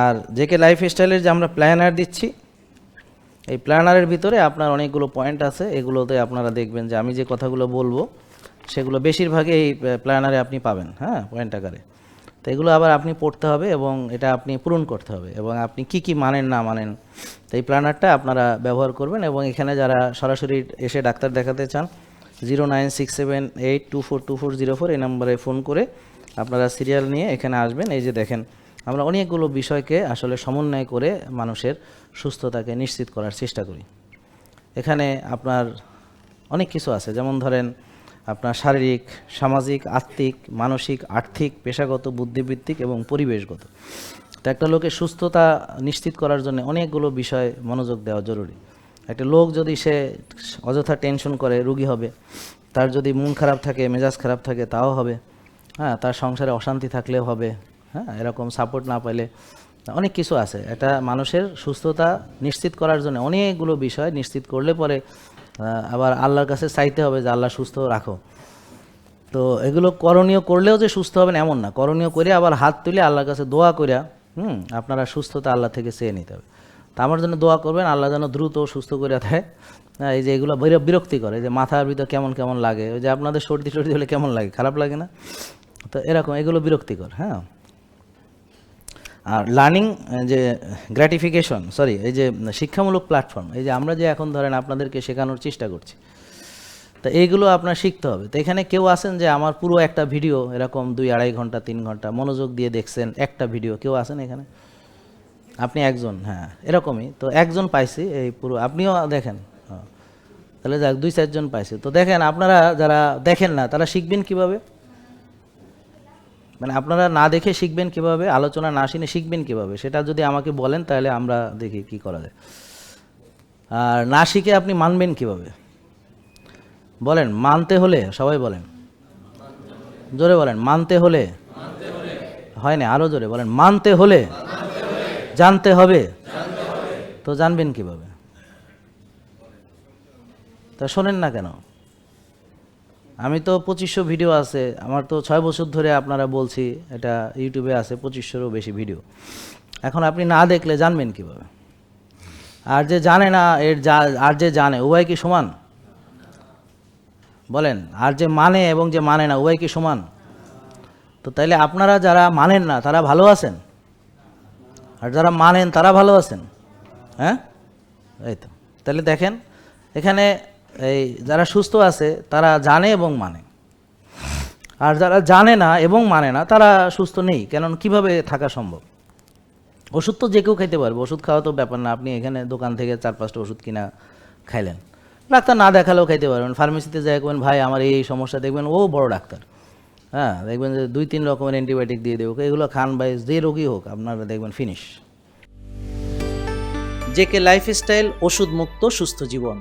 আর JK life স্টাইলের যে আমরা প্ল্যানার দিচ্ছি, এই প্ল্যানারের ভিতরে আপনার অনেকগুলো পয়েন্ট আছে, এগুলোতে আপনারা দেখবেন যে আমি যে কথাগুলো বলব, সেগুলো বেশিরভাগই এই প্ল্যানারে আপনি পাবেন হ্যাঁ পয়েন্ট আকারে। তো এগুলো আবার আপনি পড়তে হবে এবং এটা আপনি পূরণ করতে হবে এবং আপনি কি কি মানেন, না মানেন, তো এই প্ল্যানারটা আপনারা ব্যবহার করবেন এবং এখানে যারা সরাসরি এসে ডাক্তার দেখাতে চান zero nine six seven eight two four two four zero four এই নম্বরে ফোন করে আপনারা সিরিয়াল নিয়ে এখানে আসবেন। এই যে দেখেন আমরা অনেকগুলো বিষয়কে আসলে সমন্বয় করে মানুষের সুস্থতাকে নিশ্চিত করার চেষ্টা করি। এখানে আপনার অনেক কিছু আছে। যেমন ধরেন, আপনার শারীরিক, সামাজিক, আত্মিক, মানসিক, আর্থিক, পেশাগত, বুদ্ধিবৃত্তিক এবং পরিবেশগত। তো একটা লোকের সুস্থতা নিশ্চিত করার জন্য অনেকগুলো বিষয় মনোযোগ দেওয়া জরুরি। একটা লোক যদি সে অযথা টেনশন করে, রুগী হবে, তার যদি মন খারাপ থাকে, মেজাজ খারাপ থাকে, তাও হবে। হ্যাঁ তার সংসারে অশান্তি থাকলেও হবে। হ্যাঁ এরকম সাপোর্ট না পাইলে অনেক কিছু আছে। এটা মানুষের সুস্থতা নিশ্চিত করার জন্য অনেকগুলো বিষয় নিশ্চিত করলে পরে আবার আল্লাহর কাছে চাইতে হবে যে আল্লাহ সুস্থ রাখো। তো এগুলো করণীয় করলেও যে সুস্থ হবেন এমন না। করণীয় করে আবার হাত তুলে আল্লাহর কাছে দোয়া করিয়া হুম আপনারা সুস্থতা আল্লাহ থেকে চেয়ে নিতে হবে। তা আমার জন্য দোয়া করবেন আল্লাহ যেন দ্রুত সুস্থ করে দেয়। হ্যাঁ, এই যে এগুলো বির- বিরক্তি করে যে মাথার ভিতর কেমন কেমন লাগে ওই যে আপনাদের সর্দি সর্দি হলে কেমন লাগে খারাপ লাগে না? তো এরকম এগুলো বিরক্তিকর হ্যাঁ। আর লার্নিং যে গ্র্যাটিফিকেশন সরি এই যে শিক্ষামূলক প্ল্যাটফর্ম এই যে আমরা যে এখন ধরেন আপনাদেরকে শেখানোর চেষ্টা করছি, তো এইগুলো আপনার শিখতে হবে। তো এখানে কেউ আছেন যে আমার পুরো একটা ভিডিও এরকম দুই আড়াই ঘণ্টা, তিন ঘণ্টা মনোযোগ দিয়ে দেখছেন একটা ভিডিও কেউ আছেন এখানে? আপনি একজন হ্যাঁ এরকমই। তো একজন পাইছি এই পুরো, আপনিও দেখেন। তাহলে যাক, দুই চারজন পাইছি। তো দেখেন, আপনারা যারা দেখেন না, তারা শিখবেন কীভাবে? মানে আপনারা না দেখে শিখবেন কীভাবে, আলোচনা না শুনে শিখবেন কীভাবে, সেটা যদি আমাকে বলেন তাহলে আমরা দেখি কি করা যায়। আর না শিখে আপনি মানবেন কীভাবে? বলেন, মানতে হলে, সবাই বলেন। জোরে বলেন, মানতে হলে। হয় না আরও জোরে বলেন, মানতে হলে। জানতে হবে। তো জানবেন কীভাবে? তা শোনেন না কেন? আমি তো পঁচিশশো ভিডিও আছে, আমার তো ছয় বছর ধরে আপনারা বলছি, এটা ইউটিউবে আছে পঁচিশশোরও বেশি ভিডিও এখন আপনি না দেখলে জানবেন কীভাবে? আর যে জানে না, এর যা, আর যে জানে, উভয় কি সমান? বলেন, আর যে মানে এবং যে মানে না, উভয় কি সমান? তো তাইলে আপনারা যারা মানেন না, তারা ভালো আছেন? আর যারা মানেন, তারা ভালো আছেন? হ্যাঁ? এই তো। তাহলে দেখেন, এখানে এই যারা সুস্থ আছে, তারা জানে এবং মানে। আর যারা জানে না এবং মানে না, তারা সুস্থ নেই। কেন কীভাবে থাকা সম্ভব? ওষুধ তো যে কেউ খাইতে পারবে। ওষুধ খাওয়া তো ব্যাপার না। আপনি এখানে দোকান থেকে চার পাঁচটা ওষুধ কিনা খাইলেন। ডাক্তার না দেখালেও খাইতে পারবেন। ফার্মেসিতে যাই করবেন ভাই, আমার এই সমস্যা। দেখবেন ও বড় ডাক্তার। হ্যাঁ দেখবেন যে দুই তিন রকমের অ্যান্টিবায়োটিক দিয়ে দেবো এগুলো খান বাই যে রোগী হোক, আপনারা দেখবেন ফিনিশ জেকে লাইফস্টাইল ওষুধ মুক্ত সুস্থ জীবন।